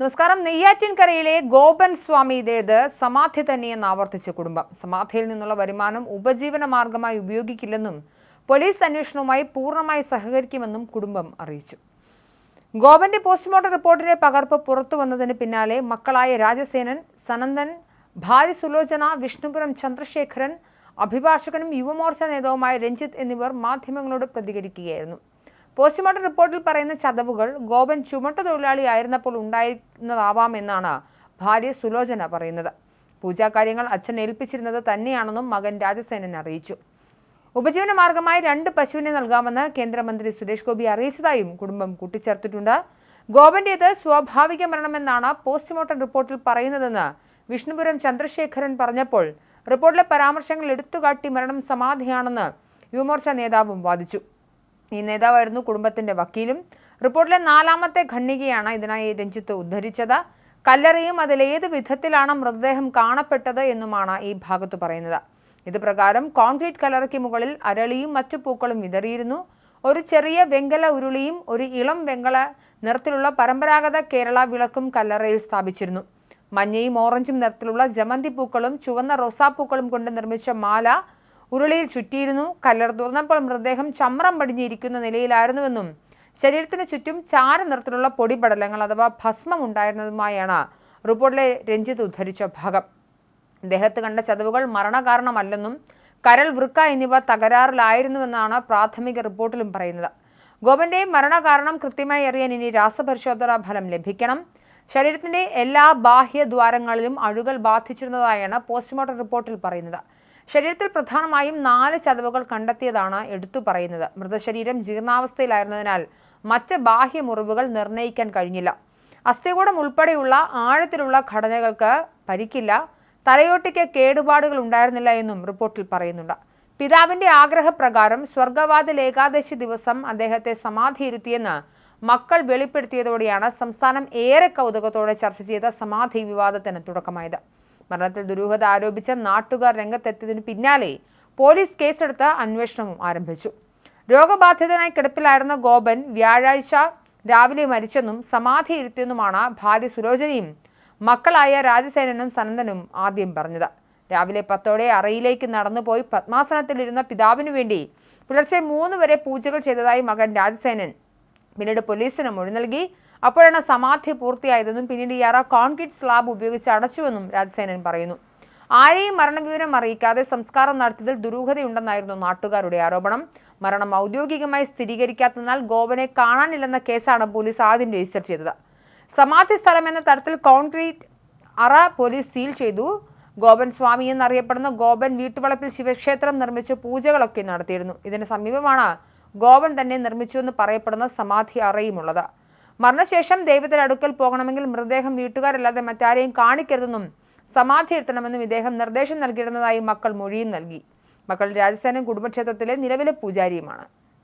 നമസ്കാരം. നെയ്യാറ്റിൻകരയിലെ ഗോപൻ സ്വാമിയുടേത് സമാധി തന്നെയെന്ന് ആവർത്തിച്ച കുടുംബം. സമാധിയിൽ നിന്നുള്ള വരുമാനം ഉപജീവന മാർഗമായി ഉപയോഗിക്കില്ലെന്നും പോലീസ് അന്വേഷണവുമായി പൂർണമായി സഹകരിക്കുമെന്നും കുടുംബം അറിയിച്ചു. ഗോപന്റെ പോസ്റ്റ്മോർട്ടം റിപ്പോർട്ടിന്റെ പകർപ്പ് പുറത്തു വന്നതിന് പിന്നാലെ മക്കളായ രാജസേനൻ സനന്ദൻ ഭാര്യ സുലോചന വിഷ്ണുപുരം ചന്ദ്രശേഖരൻ അഭിഭാഷകനും യുവമോർച്ച നേതാവുമായ രഞ്ജിത്ത് എന്നിവർ മാധ്യമങ്ങളോട് പ്രതികരിക്കുകയായിരുന്നു. പോസ്റ്റ്മോർട്ടം റിപ്പോർട്ടിൽ പറയുന്ന ചതവുകൾ ഗോപൻ ചുമട്ട തൊഴിലാളിയായിരുന്നപ്പോൾ ഉണ്ടായിരുന്നതാവാമെന്നാണ് ഭാര്യ സുലോചന പറയുന്നത്. പൂജാകാര്യങ്ങൾ അച്ഛൻ ഏൽപ്പിച്ചിരുന്നത് തന്നെയാണെന്നും മകൻ രാജസേനൻ അറിയിച്ചു. ഉപജീവന മാർഗമായി രണ്ട് പശുവിനെ നൽകാമെന്ന് കേന്ദ്രമന്ത്രി സുരേഷ് ഗോപി അറിയിച്ചതായും കുടുംബം കൂട്ടിച്ചേർത്തിട്ടുണ്ട്. ഗോപന്റേത് സ്വാഭാവിക മരണമെന്നാണ് പോസ്റ്റ്മോർട്ടം റിപ്പോർട്ടിൽ പറയുന്നതെന്ന് വിഷ്ണുപുരം ചന്ദ്രശേഖരൻ പറഞ്ഞപ്പോൾ റിപ്പോർട്ടിലെ പരാമർശങ്ങൾ എടുത്തുകാട്ടി മരണം സമാധിയാണെന്ന് യുവമോർച്ച നേതാവും വാദിച്ചു. ഈ നേതാവായിരുന്നു കുടുംബത്തിന്റെ വക്കീലും. റിപ്പോർട്ടിലെ നാലാമത്തെ ഖണ്ഡികയാണ് ഇതിനായി രഞ്ജിത്ത് ഉദ്ധരിച്ചത്. കല്ലറയും അതിലേത് വിധത്തിലാണ് മൃതദേഹം കാണപ്പെട്ടത് എന്നുമാണ് ഈ ഭാഗത്ത് പറയുന്നത്. ഇത് പ്രകാരം കോൺക്രീറ്റ് കലറയ്ക്ക് മുകളിൽ അരളിയും മറ്റു പൂക്കളും വിതറിയിരുന്നു. ഒരു ചെറിയ വെങ്കല ഉരുളിയും ഒരു ഇളം വെങ്കല നിറത്തിലുള്ള പരമ്പരാഗത കേരള വിളക്കും കല്ലറയിൽ സ്ഥാപിച്ചിരുന്നു. മഞ്ഞയും ഓറഞ്ചും നിറത്തിലുള്ള ജമന്തി പൂക്കളും ചുവന്ന റോസാപ്പൂക്കളും കൊണ്ട് നിർമ്മിച്ച മാല ഉരുളിയിൽ ചുറ്റിയിരുന്നു കല്ലർ മൃതദേഹം ചമ്രം പടിഞ്ഞിരിക്കുന്ന നിലയിലായിരുന്നുവെന്നും ശരീരത്തിന് ചുറ്റും ചാര നിറത്തിലുള്ള പൊടിപടലങ്ങൾ അഥവാ ഭസ്മം ഉണ്ടായിരുന്നതുമായാണ് റിപ്പോർട്ടിലെ രഞ്ജിത്ത് ഉദ്ധരിച്ച ഭാഗം. ദേഹത്ത് കണ്ട ചതവുകൾ മരണകാരണമല്ലെന്നും കരൾ വൃക്ക എന്നിവ തകരാറിലായിരുന്നുവെന്നാണ് പ്രാഥമിക റിപ്പോർട്ടിലും പറയുന്നത്. ഗോപന്റെ മരണകാരണം കൃത്യമായി അറിയാൻ ഇനി രാസപരിശോധനാ ഫലം ലഭിക്കണം. ശരീരത്തിന്റെ എല്ലാ ബാഹ്യദ്വാരങ്ങളിലും അഴുകൽ ബാധിച്ചിരുന്നതായാണ് പോസ്റ്റ്മോർട്ടം റിപ്പോർട്ടിൽ പറയുന്നത്. ശരീരത്തിൽ പ്രധാനമായും നാല് ചതവുകൾ കണ്ടെത്തിയതാണ് എടുത്തു പറയുന്നത്. മൃതശരീരം ജീർണാവസ്ഥയിലായിരുന്നതിനാൽ മറ്റ് ബാഹ്യ മുറിവുകൾ നിർണയിക്കാൻ കഴിഞ്ഞില്ല. അസ്ഥികൂടം ഉൾപ്പെടെയുള്ള ആഴത്തിലുള്ള ഘടനകൾക്ക് പരിക്കില്ല. തലയോട്ടിക്ക് കേടുപാടുകൾ ഉണ്ടായിരുന്നില്ല എന്നും റിപ്പോർട്ടിൽ പറയുന്നുണ്ട്. പിതാവിന്റെ ആഗ്രഹപ്രകാരം സ്വർഗവാതിൽ ഏകാദശി ദിവസം അദ്ദേഹത്തെ സമാധിയിരുത്തിയെന്ന് മക്കൾ വെളിപ്പെടുത്തിയതോടെയാണ് സംസ്ഥാനം ഏറെ കൗതുകത്തോടെ ചർച്ച ചെയ്ത സമാധി വിവാദത്തിന് തുടക്കമായത്. മരണത്തിൽ ദുരൂഹത ആരോപിച്ച നാട്ടുകാർ രംഗത്തെത്തിയതിനു പിന്നാലെ പോലീസ് കേസെടുത്ത് അന്വേഷണവും ആരംഭിച്ചു. രോഗബാധിതനായി കിടപ്പിലായിരുന്ന ഗോപൻ വ്യാഴാഴ്ച രാവിലെ മരിച്ചെന്നും സമാധി ഇരുത്തിയെന്നുമാണ് ഭാര്യ സുലോചനയും മക്കളായ രാജസേനനും സനന്ദനും ആദ്യം പറഞ്ഞത്. രാവിലെ പത്തോടെ അറയിലേക്ക് നടന്നുപോയി പത്മാസനത്തിലിരുന്ന പിതാവിനു വേണ്ടി പുലർച്ചെ മൂന്ന് വരെ പൂജകൾ ചെയ്തതായി മകൻ രാജസേനൻ. പിന്നീട് പോലീസിന് മൊഴി നൽകി അപ്പോഴാണ് സമാധി പൂർത്തിയായതെന്നും പിന്നീട് ഇയാറ കോൺക്രീറ്റ് സ്ലാബ് ഉപയോഗിച്ച് അടച്ചുവെന്നും രാജസേനൻ പറയുന്നു. ആരെയും മരണവിവരം അറിയിക്കാതെ സംസ്കാരം നടത്തിയതിൽ ദുരൂഹതയുണ്ടെന്നായിരുന്നു നാട്ടുകാരുടെ ആരോപണം. മരണം ഔദ്യോഗികമായി സ്ഥിരീകരിക്കാത്തതിനാൽ ഗോപനെ കാണാനില്ലെന്ന കേസാണ് പോലീസ് ആദ്യം രജിസ്റ്റർ ചെയ്തത്. സമാധി സ്ഥലം എന്ന തരത്തിൽ കോൺക്രീറ്റ് അറ പോലീസ് സീൽ ചെയ്തു. ഗോപൻ സ്വാമി എന്നറിയപ്പെടുന്ന ഗോപൻ വീട്ടുവളപ്പിൽ ശിവക്ഷേത്രം നിർമ്മിച്ച് പൂജകളൊക്കെ നടത്തിയിരുന്നു. ഇതിന് സമീപമാണ് ഗോപൻ തന്നെ നിർമ്മിച്ചു എന്ന് പറയപ്പെടുന്ന സമാധി അറയുമുള്ളത്. മരണശേഷം ദൈവത്തിന്റെ അടുക്കൽ പോകണമെങ്കിൽ മൃതദേഹം വീട്ടുകാരല്ലാതെ മറ്റാരെയും കാണിക്കരുതെന്നും സമാധി എത്തണമെന്നും ഇദ്ദേഹം നിർദ്ദേശം നൽകിയിരുന്നതായി മക്കൾ മൊഴിയും നൽകി. മക്കൾ രാജസ്ഥാനും കുടുംബക്ഷേത്രത്തിലെ നിലവിലെ പൂജാരിയുമാണ്.